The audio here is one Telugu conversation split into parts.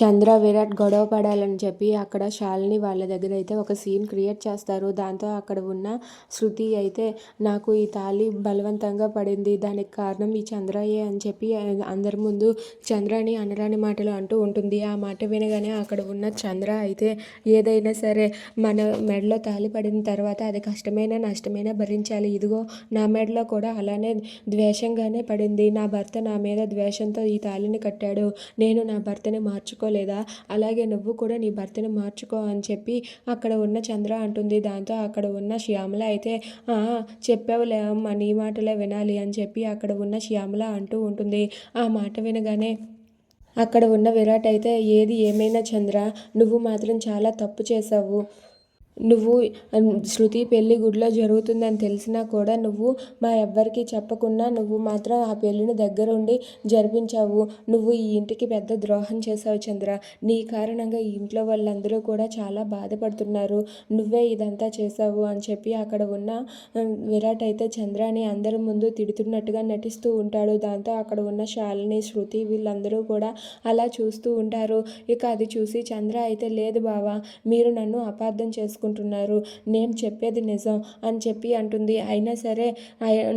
చంద్ర విరాట్ గొడవ పడాలని చెప్పి అక్కడ శాలిని వాళ్ళ దగ్గర అయితే ఒక సీన్ క్రియేట్ చేస్తారు. దాంతో అక్కడ ఉన్న శృతి అయితే నాకు ఈ తాళి బలవంతంగా పడింది. దానికి కారణం ఈ చంద్రయ్యే అని చెప్పి అందరి ముందు చంద్రని అనరాని మాటలు అంటూ ఉంటుంది. ఆ మాట వినగానే అక్కడ ఉన్న చంద్ర అయితే ఏదైనా సరే మన మెడలో తాళి పడిన తర్వాత అది కష్టమైన నష్టమైనా భరించాలి. ఇదిగో నా మెడలో కూడా అలానే ద్వేషంగానే పడింది. నా భర్త నా మీద ద్వేషంతో ఈ తాళిని కట్టాడు. నేను నా భర్తని మార్చుకో మార్చుకోలేదా అలాగే నువ్వు కూడా నీ భర్తను మార్చుకో అని చెప్పి అక్కడ ఉన్న చంద్ర అంటుంది. దాంతో అక్కడ ఉన్న శ్యామల అయితే చెప్పావులే అమ్మ నీ మాటలే వినాలి అని చెప్పి అక్కడ ఉన్న శ్యామల అంటూ ఉంటుంది. ఆ మాట వినగానే అక్కడ ఉన్న విరాట్ అయితే ఏది ఏమైనా చంద్ర నువ్వు మాత్రం చాలా తప్పు చేసావు నువ్వు శృతి పెళ్ళి గుడిలో జరుగుతుందని తెలిసినా కూడా నువ్వు మా ఎవ్వరికీ చెప్పకుండా నువ్వు మాత్రం ఆ పెళ్ళిని దగ్గరుండి జరిపించావు. నువ్వు ఈ ఇంటికి పెద్ద ద్రోహం చేసావు చంద్ర. నీ కారణంగా ఈ ఇంట్లో వాళ్ళందరూ కూడా చాలా బాధపడుతున్నారు. నువ్వే ఇదంతా చేసావు అని చెప్పి అక్కడ ఉన్న విరాట్ అయితే చంద్రాని అందరి ముందు తిడుతున్నట్టుగా నటిస్తూ ఉంటాడు. దాంతో అక్కడ ఉన్న శాలిని శృతి వీళ్ళందరూ కూడా అలా చూస్తూ ఉంటారు. ఇక అది చూసి చంద్ర అయితే లేదు బావా మీరు నన్ను అపార్థం చేసుకుంటారు చేసుకుంటున్నారు నేను చెప్పేది నిజం అని చెప్పి అంటుంది. అయినా సరే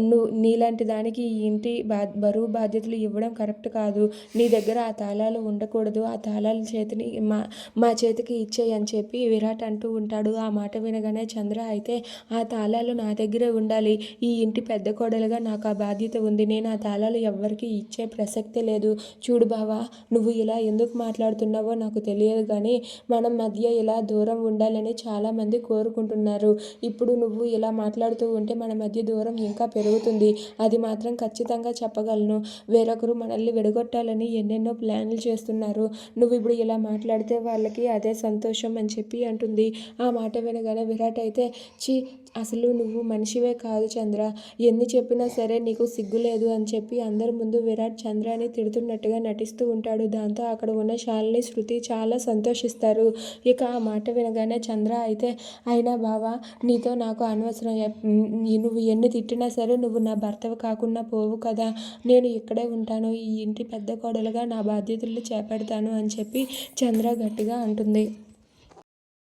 నువ్వు నీలాంటి దానికి ఈ ఇంటి బా బరువు బాధ్యతలు ఇవ్వడం కరెక్ట్ కాదు. నీ దగ్గర ఆ తాళాలు ఉండకూడదు. ఆ తాళాల చేతిని మా మా చేతికి ఇచ్చేయి అని చెప్పి విరాట్ అంటూ ఉంటాడు. ఆ మాట వినగానే చంద్ర అయితే ఆ తాళాలు నా దగ్గరే ఉండాలి. ఈ ఇంటి పెద్ద కోడలుగా నాకు ఆ బాధ్యత ఉంది. నేను ఆ తాళాలు ఎవ్వరికి ఇచ్చే ప్రసక్తే లేదు. చూడు బావా నువ్వు ఇలా ఎందుకు మాట్లాడుతున్నావో నాకు తెలియదు కానీ మనం మధ్య ఇలా దూరం ఉండాలని చాలా మంది కోరుకుంటున్నారు. ఇప్పుడు నువ్వు ఇలా మాట్లాడుతూ ఉంటే మన మధ్య దూరం ఇంకా పెరుగుతుంది. అది మాత్రం ఖచ్చితంగా చెప్పగలను. వేరొకరు మనల్ని విడగొట్టాలని ఎన్నెన్నో ప్లాన్లు చేస్తున్నారు. నువ్వు ఇప్పుడు ఇలా మాట్లాడితే వాళ్ళకి అదే సంతోషం అని చెప్పి అంటుంది. ఆ మాట వినగానే విరాట్ అయితే చీ అసలు నువ్వు మనిషివే కాదు చంద్ర. ఎన్ని చెప్పినా సరే నీకు సిగ్గు లేదు అని చెప్పి అందరి ముందు విరాట్ చంద్రాని తిడుతున్నట్టుగా నటిస్తూ ఉంటాడు. దాంతో అక్కడ ఉన్న శాలిని శృతి చాలా సంతోషిస్తారు. ఇక ఆ మాట వినగానే చంద్ర అయితే అయితే అయినా బావా నీతో నాకు అనవసరం. నువ్వు ఎన్ని తిట్టినా సరే నువ్వు నా భర్తవి కాకుండా పోవు కదా. నేను ఇక్కడే ఉంటాను. ఈ ఇంటి పెద్ద కోడలుగా నా బాధ్యతలు చేపడతాను అని చెప్పి చంద్ర గట్టిగా అంటుంది.